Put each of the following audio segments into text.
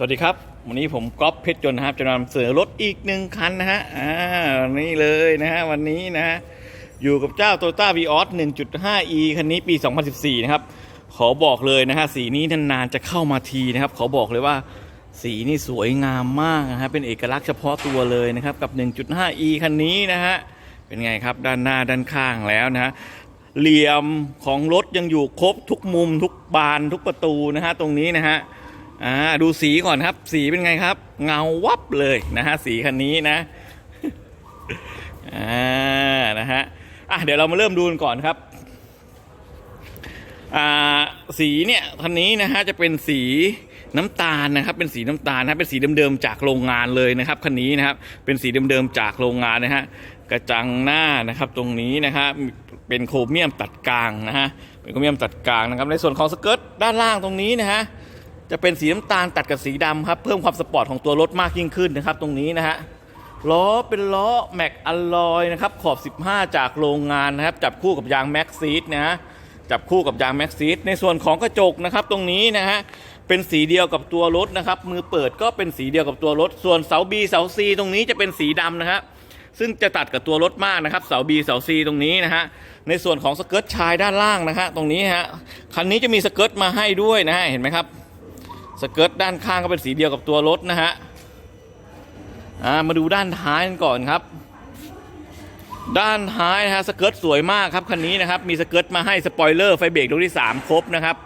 สวัสดีครับ วันนี้ผมก๊อฟเพชรยนต์นะครับจะนำเสนอรถอีกหนึ่งคันนะฮะอ่านี่เลยนะฮะวันนี้นะฮะอยู่กับเจ้า Toyota v ีออส 1.5e คันนี้ปี 2014 นะครับ ขอบอกเลยนะฮะสีนี้นานๆจะเข้ามาทีนะครับ ขอบอกเลยว่าสีนี่สวยงามมากนะฮะเป็นเอกลักษณ์เฉพาะตัวเลยนะครับ กับ 1.5e คันนี้นะฮะเป็นไงครับด้านหน้าด้านข้างแล้วนะฮะเหลี่ยมของรถยังอยู่ครบทุกมุมทุกบานทุกประตูนะฮะตรงนี้นะฮะ อ่าดูสีก่อนครับ สีเป็นไงครับ เงาวับเลยนะฮะสีคันนี้นะอ่านะฮะอะเดี๋ยวเรามาเริ่มดูกันก่อนครับอ่าสีเนี่ยคันนี้นะฮะจะเป็นสีน้ำตาลนะครับ เป็นสีน้ำตาลนะเป็นสีเดิมๆจากโรงงานเลยนะครับคันนี้นะครับ เป็นสีเดิมๆจากโรงงานนะฮะกระจังหน้านะครับตรงนี้นะฮะเป็นโครเมียมตัดกลางนะฮะเป็นโครเมียมตัดกลางนะครับในส่วนของสเกิร์ตด้านล่างตรงนี้นะฮะ จะเป็นสีน้ำตาลตัดกับสีดำครับเพิ่มความสปอร์ตของตัวรถมากยิ่งขึ้นนะครับ ตรงนี้นะฮะล้อเป็นล้อแม็กอลลอยนะครับขอบ 15 จากโรงงานนะครับ จับคู่กับยางแม็กซีดนะฮะจับคู่กับยางแม็กซีดในส่วนของกระจกนะครับ ตรงนี้นะฮะเป็นสีเดียวกับตัวรถนะครับ มือเปิดก็เป็นสีเดียวกับตัวรถ ส่วนเสา B เสา C ตรงนี้จะเป็นสีดำนะครับซึ่งจะตัดกับตัวรถมากนะครับ เสา B เสา C ตรงนี้นะฮะในส่วนของสเกิร์ตชายด้านล่างนะฮะตรงนี้ฮะคันนี้จะมีสเกิร์ตมาให้ด้วยนะฮะเห็นไหมครับ สเกิร์ตด้านข้างก็เป็นสีเดียวกับตัวรถนะฮะอ่ามาดูด้านท้ายกันก่อนครับ ด้านท้ายนะฮะสเกิร์ตสวยมากครับคันนี้นะครับมีสเกิร์ตมาให้สปอยเลอร์ไฟเบรกดวงที่ 3 ครบนะครับ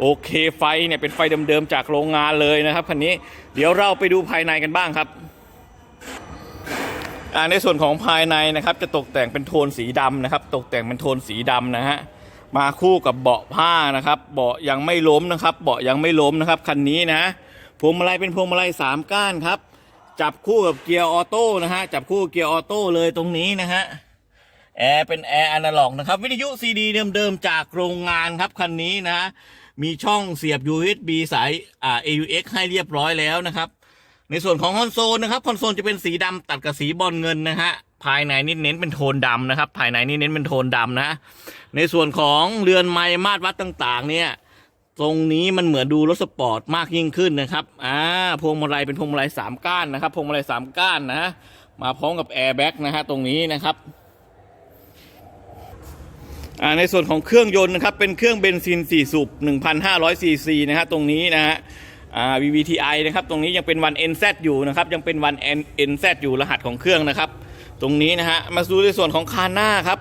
โอเคไฟเนี่ยเป็นไฟเดิมๆจากโรงงานเลยนะครับคันนี้เดี๋ยวเราไปดูภายในกันบ้างครับอ่าในส่วนของภายในนะครับจะตกแต่งเป็นโทนสีดำนะครับ ตกแต่งเป็นโทนสีดำนะฮะ มาคู่กับเบาะผ้านะครับ เบาะยังไม่ล้มนะครับ เบาะยังไม่ล้มนะครับคันนี้นะพวงมาลัยเป็นพวงมาลัยสามก้านครับ จับคู่กับเกียร์ออโต้นะฮะจับคู่เกียร์ออโต้เลยตรงนี้นะฮะแอร์เป็นแอร์อนาล็อกนะครับวิทยุซีดีเดิมๆจากโรงงานครับคันนี้นะมีช่องเสียบ USB สายอ่า AUX ให้เรียบร้อยแล้วนะครับ ในส่วนของคอนโซลนะครับคอนโซลจะเป็นสีดำตัดกับสีบอลเงินนะฮะ ภายในนี่เน้นเป็นโทนดำนะครับ ภายในนี่เน้นเป็นโทนดำนะ ในส่วนของเรือนไม้มาตรวัดต่างๆ เนี่ยตรงนี้มันเหมือนดูรถสปอร์ตมากยิ่งขึ้นนะครับ อ่า พวงมาลัยเป็นพวงมาลัยสามก้านนะครับ พวงมาลัยสามก้านนะ มาพร้อมกับแอร์แบ็กนะฮะตรงนี้นะครับ อ่า ในส่วนของเครื่องยนต์นะครับ เป็นเครื่องเบนซิน 4 สูบ 1,500 ซีซีนะฮะตรงนี้นะฮะ อ่า VVTi นะครับ ตรงนี้ยังเป็นวัน NZ อยู่นะครับ ยังเป็นวัน NZ อยู่รหัสของเครื่องนะครับ ตรงนี้นะฮะมาดูในส่วนของคานหน้าครับ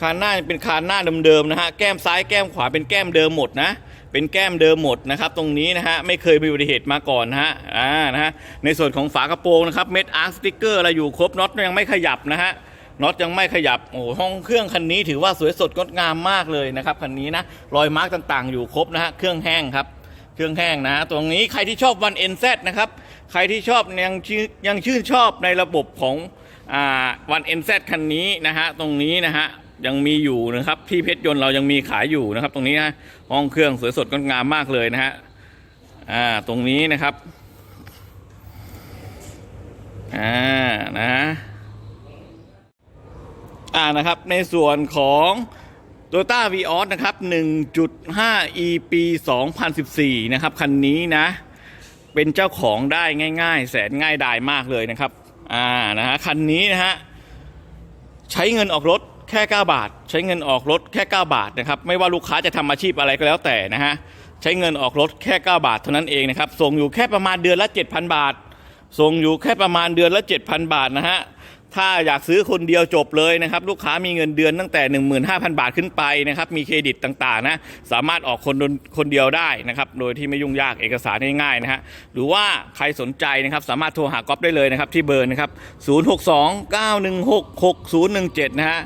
คานหน้าเป็นคานหน้าเดิมๆนะฮะแก้มซ้ายแก้มขวาเป็นแก้มเดิมหมดนะเป็นแก้มเดิมหมดนะครับตรงนี้นะฮะไม่เคยมีอุบัติเหตุมาก่อนนะฮะอ่านะฮะในส่วนของฝากระโปรงนะครับเม็ดอาร์คสติกเกอร์อะไรอยู่ครบน็อตยังไม่ขยับนะฮะน็อตยังไม่ขยับโอ้โหห้องเครื่องคันนี้ถือว่าสวยสดงดงามมากเลยนะครับคันนี้นะรอยมาร์กต่างๆ อยู่ครบนะฮะเครื่องแห้งครับเครื่องแห้งนะ ตรงนี้ใครที่ชอบวัน NZ นเซนะครับใครที่ชอบยังยังชื่นชอบในระบบของ อ่าวัน NZ คันนี้นะฮะตรงนี้นะฮะยังมีอยู่นะครับที่เพชรยนต์เรายังมีขายอยู่นะครับ ตรงนี้นะห้องเครื่องสวยสดงดงามมากเลยนะฮะอ่าตรงนี้นะครับอ่านะอ่านะครับในส่วนของ t o y o t a v ีออสนะครับ 1.5 e ปี 2014 นะครับ คันนี้นะ เป็นเจ้าของได้ง่าย ๆ แสนง่ายดายมากเลยนะครับ อ่านะฮะคันนี้นะฮะใช้เงินออกรถแค่ 9 บาท ใช้เงินออกรถแค่ 9 บาทนะครับไม่ว่าลูกค้าจะทำอาชีพอะไรก็แล้วแต่นะฮะใช้เงินออกรถแค่ 9 บาทเท่านั้นเองนะครับส่งอยู่แค่ประมาณเดือนละ 7,000 บาท ส่งอยู่แค่ประมาณเดือนละ 7,000 บาทนะฮะ ถ้าอยากซื้อคนเดียวจบเลยนะครับ ลูกค้ามีเงินเดือนตั้งแต่ 15,000 บาทขึ้นไปนะครับ มีเครดิตต่างๆนะสามารถออกคนคนเดียวได้นะครับ โดยที่ไม่ยุ่งยากเอกสารง่ายๆนะฮะหรือว่าใครสนใจนะครับสามารถโทรหาก๊อฟได้เลยนะครับ ที่เบอร์นะครับ 062-916-6017 นะฮะ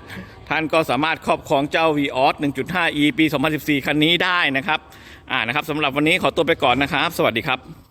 ท่านก็สามารถครอบครองเจ้า v ีออส 1.5e ปี 2014 คันนี้ได้นะครับ อ่า นะครับสำหรับวันนี้ขอตัวไปก่อนนะครับ สวัสดีครับ